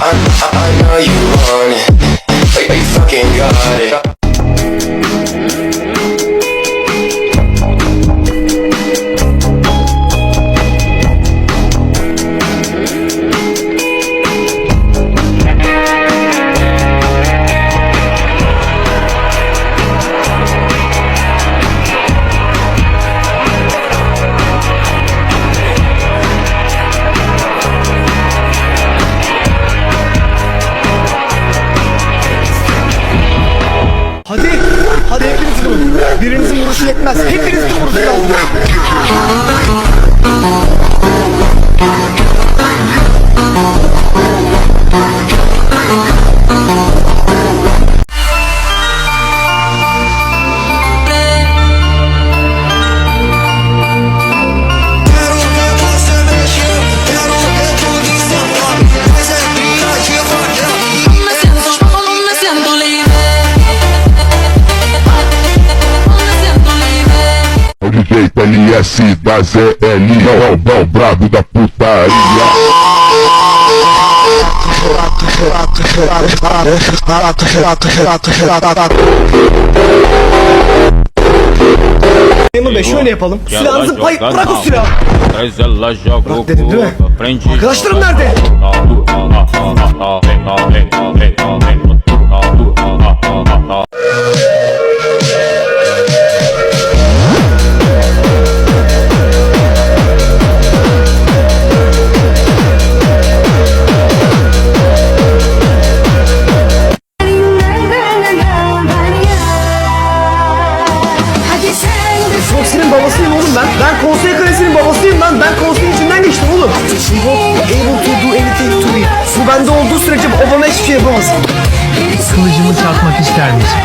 I, I, I know you Direita LS da ZL, é o bom brabo da putaria. Memur Bey şöyle yapalım. Silahınızı pay bırak o silahı. Bırak dedim değil mi? Arkadaşlarım nerede? Foxy'nin babasıyım oğlum ben. Ben konsey kalesinin babasıyım lan. Ben konseyin içinden geçtim oğlum. We won't be able to do anything to me. Bu bende olduğu sürece babama hiçbir şey yapamaz. Kılıcımı çarpmak ister misin?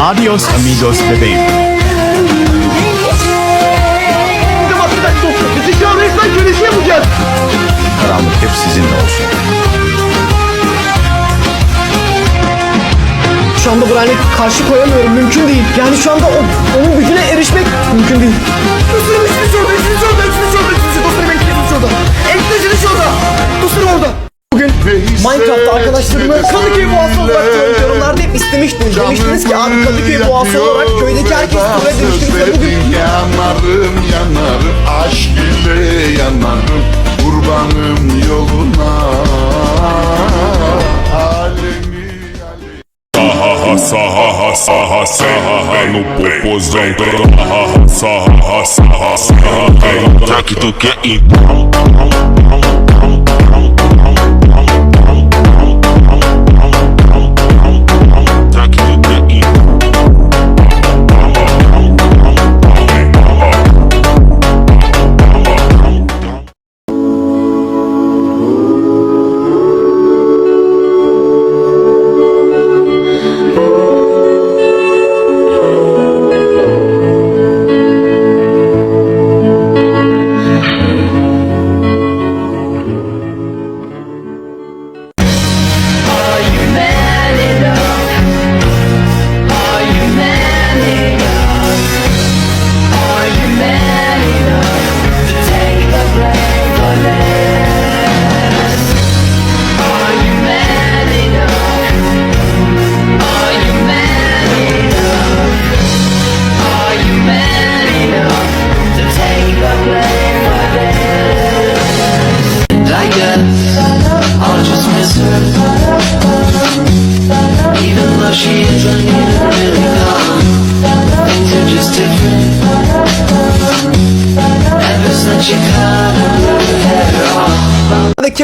Adios amigos bebeğim. Bizim arkadaş doktor. Bizi şu an resmen kölesi yapacağız. Karanlık hep sizinle olsun. Şu anda Brian'e karşı koyamıyorum. Mümkün değil. Yani şu anda o, onun gücüne erişmek mümkün değil. Dostlarım üçünüz orada, üçünüz orada, üçünüz orada, üçünüz orada. Dostlarım üçünüz orada. Elektriciniz orada. Dostlarım orada. Bugün Minecraft'ta arkadaşlarımı Kadıköy Boğası olarak gördüm. Yorumlarda hep istemiştiniz. Demiştiniz ki abi Kadıköy Boğası olarak köydeki herkes buraya demiştiniz. Bugün Yanarım yanarım aşk ile yanarım kurbanım yoluna Alemi Sarra, sarra, sarra, sarra no popozão. Sarra, sarra, sarra, sarra. Já que tu quer então.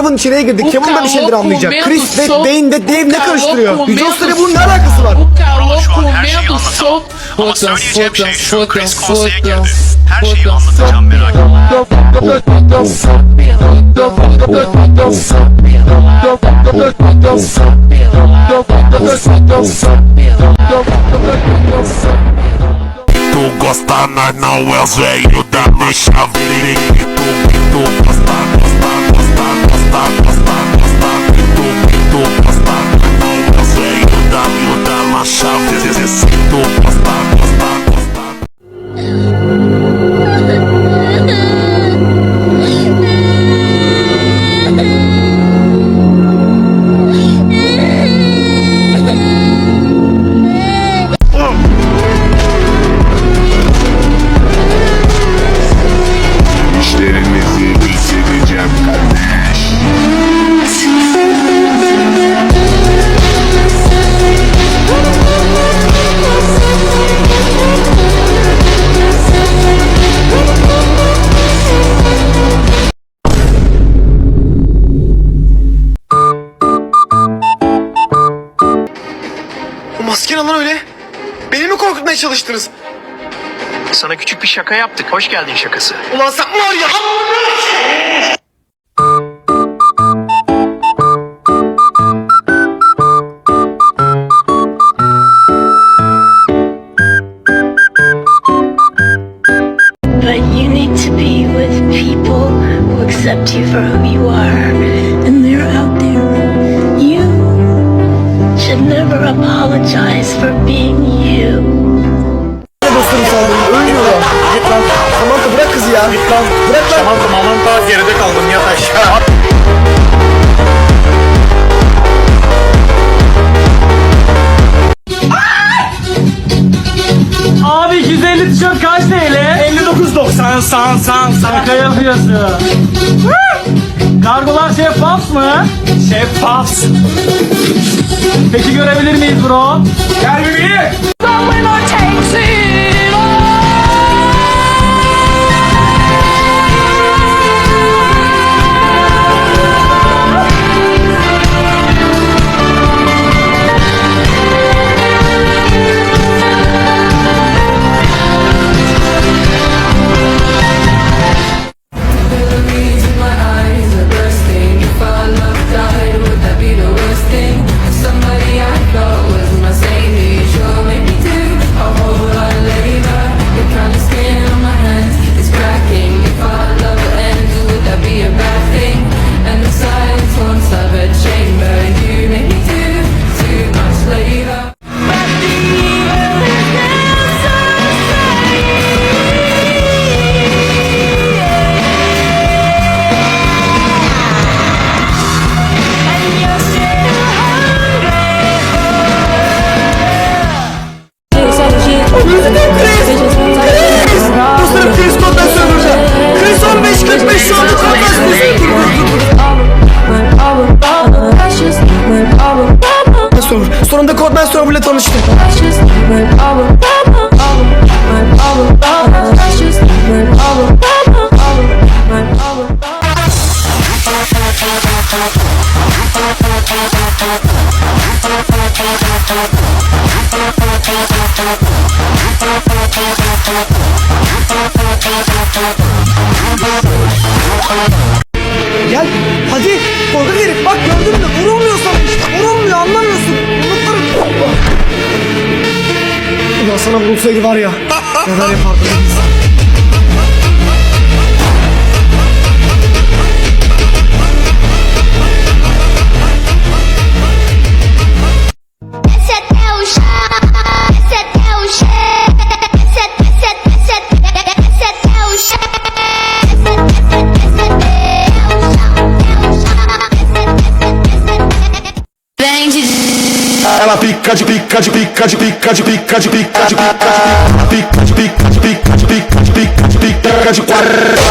Kevin içeriye girdi. Bu Kevin de bir şeyler anlayacak. Chris ve sol- Dane de Dave ne karıştırıyor? Usta'yla bunun ne alakası var? O şu an her şeyi anlatamam. sol. Ama söyleyeceğim şey şu, Chris konseye girdi. Her şeyi anlatacağım merak etme. Tu gosta, nós não é os velhos da mancha verde. Tu, tu gosta, gosta, gosta, Sento, pasta, çalıştınız? Sana küçük bir şaka yaptık. Hoş geldin şakası. Ulan sen var ya. Ya. Git lan. Bırak lan. Tamam tamam daha geride kaldım yat aşağı. Abi 250 tişört kaç TL? 59.90 san san Şaka yapıyorsun. Kargolar şeffaf mı? Şeffaf. Peki görebilir miyiz bro? Gel bebeğim. Sana vurulsaydı var ya neler yapardın Ela pica de pica de pica de pica de pica de pica de pica de pica de pica de pica de pica de pica de pica de quatro.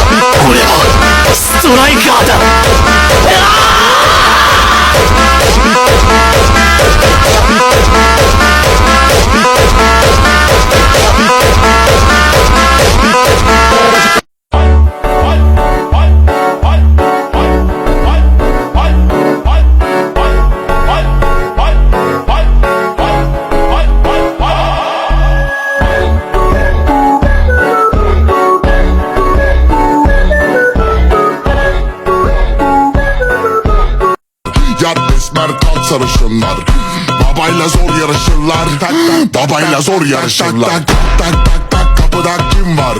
ストライカーだ sarışınlar Babayla zor yarışırlar Babayla zor yarışırlar Tak tak tak tak kapıda kim var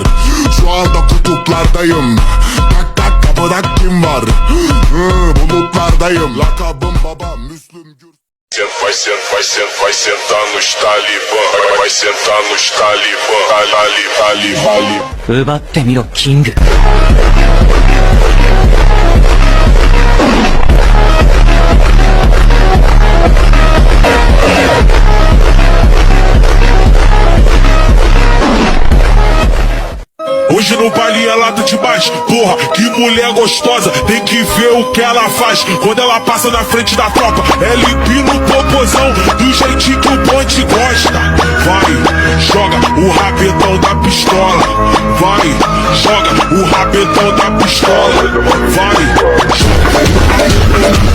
Şu anda kutuplardayım Tak tak kapıda kim var Hı, Bulutlardayım Lakabım baba Müslüm Gürses vai sentar, vai sentar, vai sentar nos talibã, vai, vai sentar nos talibã, ali, ali, ali. 奪ってみろキング Hoje no baile ela tá demais, porra, que mulher gostosa, tem que ver o que ela faz quando ela passa na frente da tropa. Ela empina o popozão do jeitinho que o bonde gosta. Vai, joga o rabetão da pistola. Vai, joga o rabetão da pistola. Vai, joga